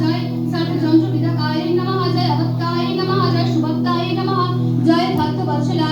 जय सर्वजंत्र विधाय नमः। जय अवत्ताय नमः। जय शुभत्ताय नमः। जय भक्त वत्सलाय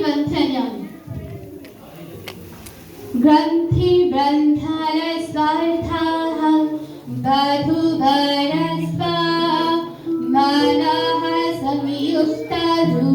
ग्रंथन्यम ग्रंथि ग्रंथालस्वार्थाः बधुभरस्वा मनः संयुक्तरु